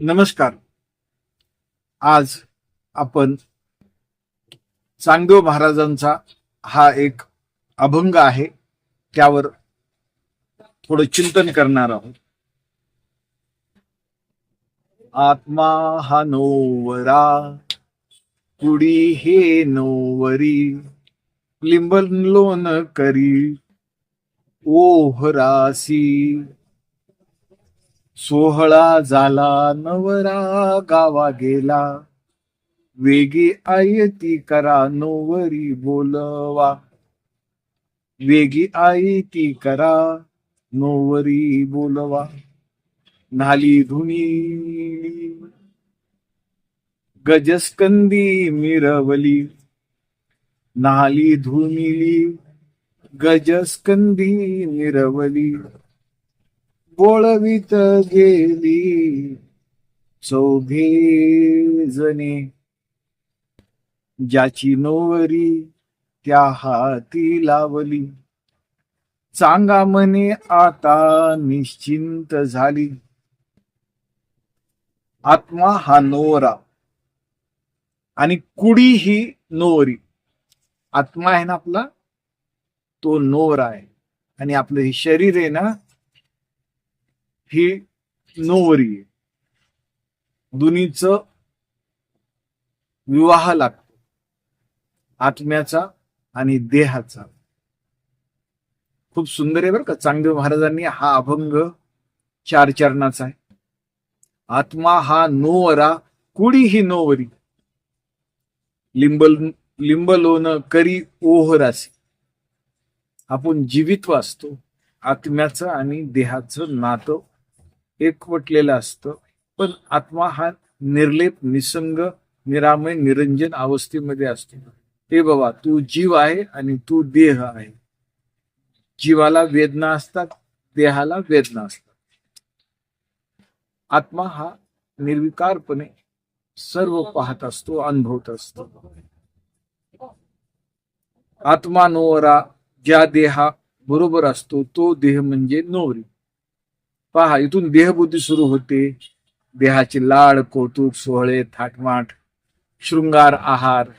नमस्कार. आज आपण चांगदेव महाराजांचा हा एक अभंग आहे त्यावर थोडं चिंतन करणार आहोत. आत्मा हा नोवरा कुडी हे नोवरी लिंबलोन करी. ओहरासी. सोहळा झाला नवरा गावा गेला. वेगी आयती करा नोवरी बोलवा. वेगी आयती करा नोवरी बोलवा. नाली धुनी. गजस्कंदी मिरवली. नाली धुनिली गजस्कंदी निरवली बोळवीत गेली चौघे जणे ज्याची नोवरी त्या हाती लावली चांगा मने आता निश्चिंत झाली आत्मा हा नोवरा आणि कुडी ही नोवरी आत्मा आहे ना आपला? तो नोवरा आहे. आणि आपलं हे शरीर आहे ना हे नोवरी आहे. दोन्हीच विवाह लागतो. आत्म्याचा आणि देहाचा. खूप सुंदर आहे बरं का. चांगदेव महाराजांनी हा अभंग चार चरणाचा आहे. आत्मा हा नोवरा कुडी ही नोवरी. लिंबल लिंबलोन करी ओहरासी आपण जीवित वाचतो. आत्म्याचं आणि देहाचं नातं एकवटलेलं असतं. पण आत्मा हा निर्लेप निसंग निरामय निरंजन अवस्थेमध्ये असतो. हे बाबा तू जीव आहे आणि तू देह आहे. जीवाला वेदना असतात देहाला वेदना असतात. आत्मा हा निर्विकारपणे सर्व पाहत असतो अनुभवत असतो. आत्मा नोवरा ज्या देहा बरोबर असतो तो देह म्हणजे नवरी. पहा इथून देहबुद्धी सुरू होते. देहाचे लाड कौतुक सोहळे थाटमाट शृंगार आहार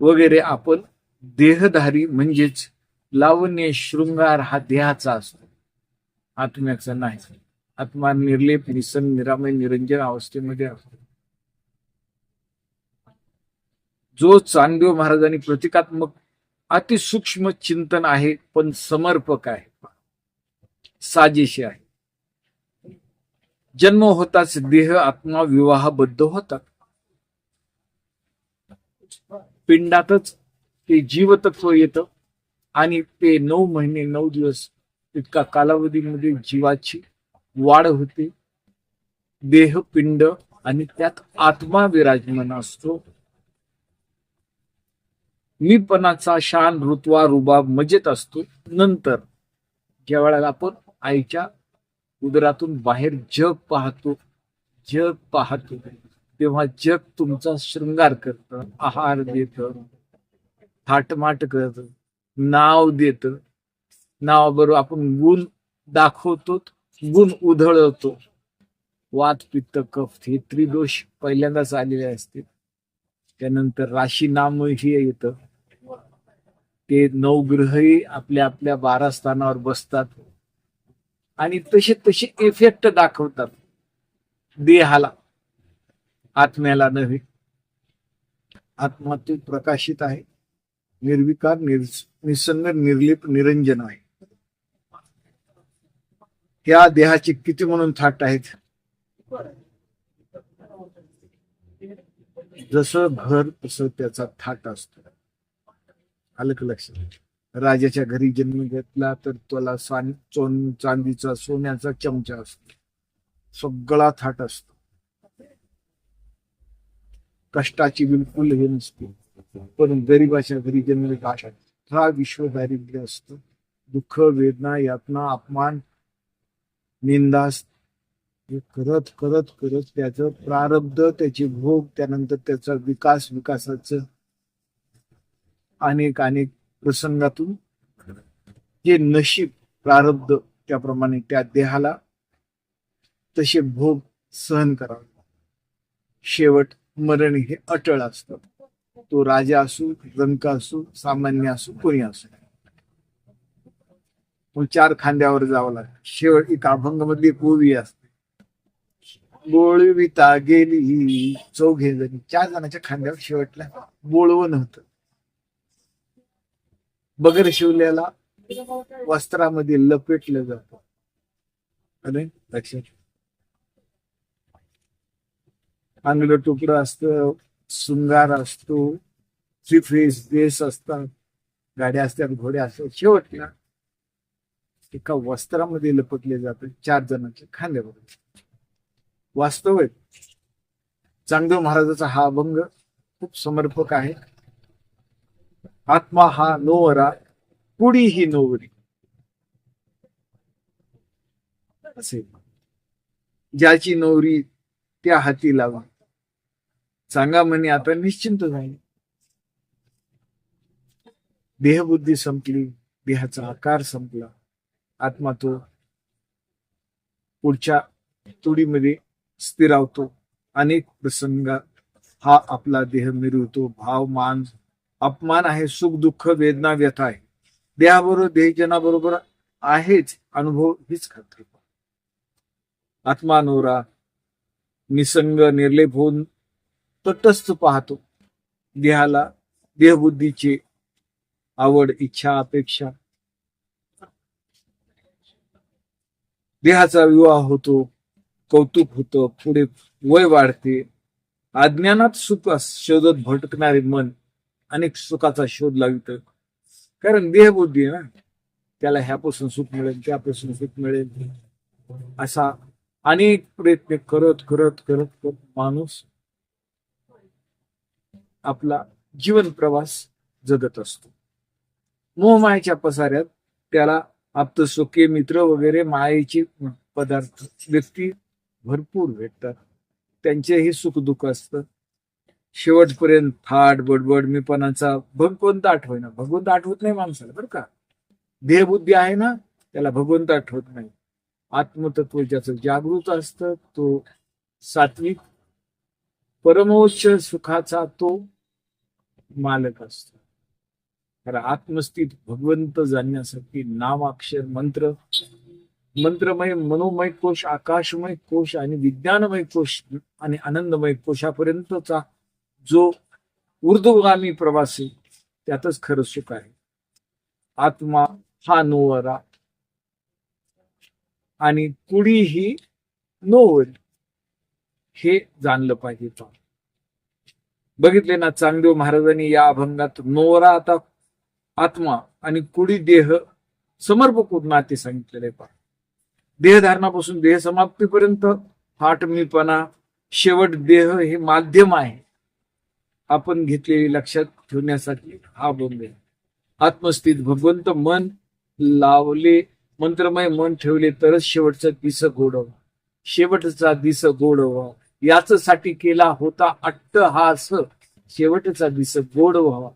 वगैरे आपण देहधारी म्हणजेच लावण्य शृंगार हा देहाचा असतो. आत्म्याचा नाही. आत्मा निर्लेप निसंग निरामय निरंजन अवस्थेमध्ये असतो. जो चांदेव महाराजांनी प्रतिकात्मक अतिसूक्ष्म चिंतन आहे पण समर्पक आहे. साजेशी आहे. जन्म होताच देह आत्मा विवाहबद्ध होतात. पिंडातच ते जीवतत्व येतं आणि ते नऊ महिने नऊ दिवस इतका कालावधीमध्ये जीवाची वाढ होते. देह पिंड आणि त्यात आत्मा विराजमान असतो. मीपणाचा शान ऋतवा रुबाब मजेत असतो. नंतर ज्या वेळेला आपण आईच्या उदरातून बाहेर जग पाहतो जग पाहतो तेव्हा जग तुमचा शृंगार करत आहार देत थाटमाट करत नाव देत. नावाबरोबर आपण गुण दाखवतो गुण उधळवतो वात पित्त कफ हे त्रिदोष पहिल्यांदाच आलेले असते त्यानंतर राशी नाम ही येतं. ते नवग्रहही आपल्या आपल्या बारा स्थानावर बसतात. आणि तसे तसे इफेक्ट दाखवतात. देहाला. आत्म्याला नव्हे. आत्मा ते प्रकाशित आहे. निर्विकार निसंग निर्लिप निरंजन आहे. या देहाचे किती म्हणून थाट आहेत? जसं घर तसं त्याचा थाट असतो. आलं का लक्षात? राजाच्या घरी जन्म घेतला तर त्याला चांदीचा सोन्याचा चमचा असतो. सगळा थाट असतो. कष्टाची बिलकुल हे नसते. पण गरीबाच्या घरी जन्म घेतला हा विश्व दारिद्र्य असतं. दुःख वेदना यातना अपमान निंदास हे करत करत करत त्याचं प्रारब्ध त्याचे भोग त्यानंतर त्याचा विकास विकासाचं अनेक अनेक प्रसंगातून जे नशीब प्रारब्ध त्याप्रमाणे त्या देहाला तसे भोग सहन करावे. शेवट मरण हे अटळ असतं. तो राजा असो रंक असो सामान्य असो कोणी असो. मग चार खांद्यावर जावं लागतं. शेवट एक अभंग मधली एक ओवी असते. बोळविता गेली चौघे जणी. चार जणांच्या खांद्यावर शेवटला बोळवण नव्हतं बगर शिवल्याला वस्त्रामध्ये लपेटलं जातं. अरे लक्षात चांगलं तुकडं असतं सुंगार असतो थ्री फेस देश असतात गाड्या असतात घोड्या असतात. शेवटला एका वस्त्रामध्ये लपटले जातात चार जणांच्या खांद्यावर. वास्तव आहे. चांगदेव महाराजाचा हा अभंग खूप समर्पक आहे. आत्मा हा नोवरा पुडी ही नोवरी. असे. ज्याची नवरी त्या हाती लावा. सांगा म्हणे आता निश्चिंत झाले. देहबुद्धी संपली देहाचा आकार संपला. आत्मा तो पुढच्या तुडीमध्ये स्थिरावतो अनेक प्रसंगात हा आपला देह मिरवतो. भाव मान अपमान आहे सुख दुःख वेदना व्यथा आहे. देहाबरोबर देहजनाबरोबर आहेच अनुभव हीच खात्री. आत्मानोरा निसंग निर्लेप होऊन तटस्थ पाहतो. देहाला देहबुद्धीची आवड इच्छा अपेक्षा. देहाचा विवाह होतो. कौतुक होतं पुढे वय वाढते. अज्ञानात सुख शोधत भटकणारे मन अनेक सुखाचा शोध लावित. कारण देहबुद्धी आहे ना त्याला ह्यापासून सुख मिळेल त्यापासून सुख मिळेल. असा अनेक प्रयत्न करत करत करत करत माणूस आपला जीवन प्रवास जगत असतो. मोहमायाच्या पसाऱ्यात त्याला आप्तसुखे मित्र वगैरे मायेचे पदार्थ व्यक्ती भरपूर भेटतात. त्यांचेही सुख दुःख असतं. शेवटपर्यंत फाट बडबड मीपणाचा भगवंत आठवेना भगवंत आठवत नाही माणसाला बरं का? देहबुद्धी आहे ना त्याला भगवंत आठवत नाही. आत्मतत्व ज्याचं जागृत असतं तो सात्विक परमोच्च सुखाचा तो मालक असतो. कारण आत्मस्थित भगवंत जाणण्यासाठी नामाक्षर मंत्र मंत्रमय मनोमय कोश आकाशमय कोश आणि विज्ञानमय कोश आणि आनंदमय कोशापर्यंतचा जो ऊर्ध्वगामी प्रवासी त्यातच खरं सुख आहे. आत्मा हा नोवरा आणि कुडी ही नोवल हे जाणलं पाहिजे बघितले ना चांगदेव महाराजांनी या अभंगात नोवरा आता आत्मा आणि कुडी देह समर्पक नाते सांगितलेले पहा. देहधारणापासून देह समाप्तीपर्यंत फाटमीपणा शेवट देह हे माध्यम आहे. आपण घेतलेली लक्षात ठेवण्यासाठी हा अभंग आहे. आत्मस्थित भगवंत मन लावले मंत्रमय मन ठेवले तरच शेवटचा दिस गोडवा. शेवटचा दिस गोडवा. याच साठी केला होता अट्ट अट्टहास. शेवटचा दिस गोड व्हावा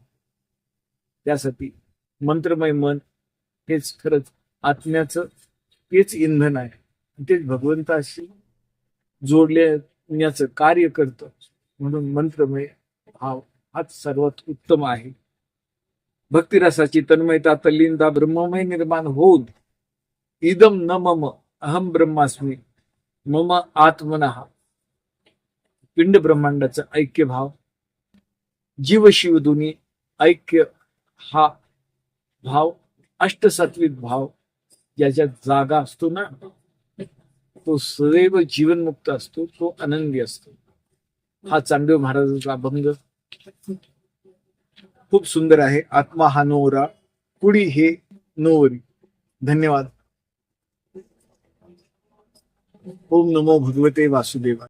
त्यासाठी मंत्रमय मन हेच खरंच आत्म्याचं तेच इंधन आहे. तेच भगवंताशी जोडल्याचं कार्य करतं. म्हणून मंत्रमय भाव हाच सर्वात उत्तम आहे. भक्तिरसाची तन्मयता तल्लीनता ब्रह्ममय निर्माण होऊन इदम न मम अहम ब्रह्मास्मी मम आत्मना. पिंड ब्रह्मांडाचा ऐक्य भाव जीव शिव दुनी ऐक्य हा भाव अष्टसात्विक भाव. ज्याच्यात जागा असतो ना तो सदैव जीवनमुक्त असतो तो आनंदी असतो. हा चांदेव महाराजांचा अभंग. खूप सुंदर आहे. आत्मा हा नोरा कुडी हे नोवरी. धन्यवाद. ओम नमो भगवते वासुदेवा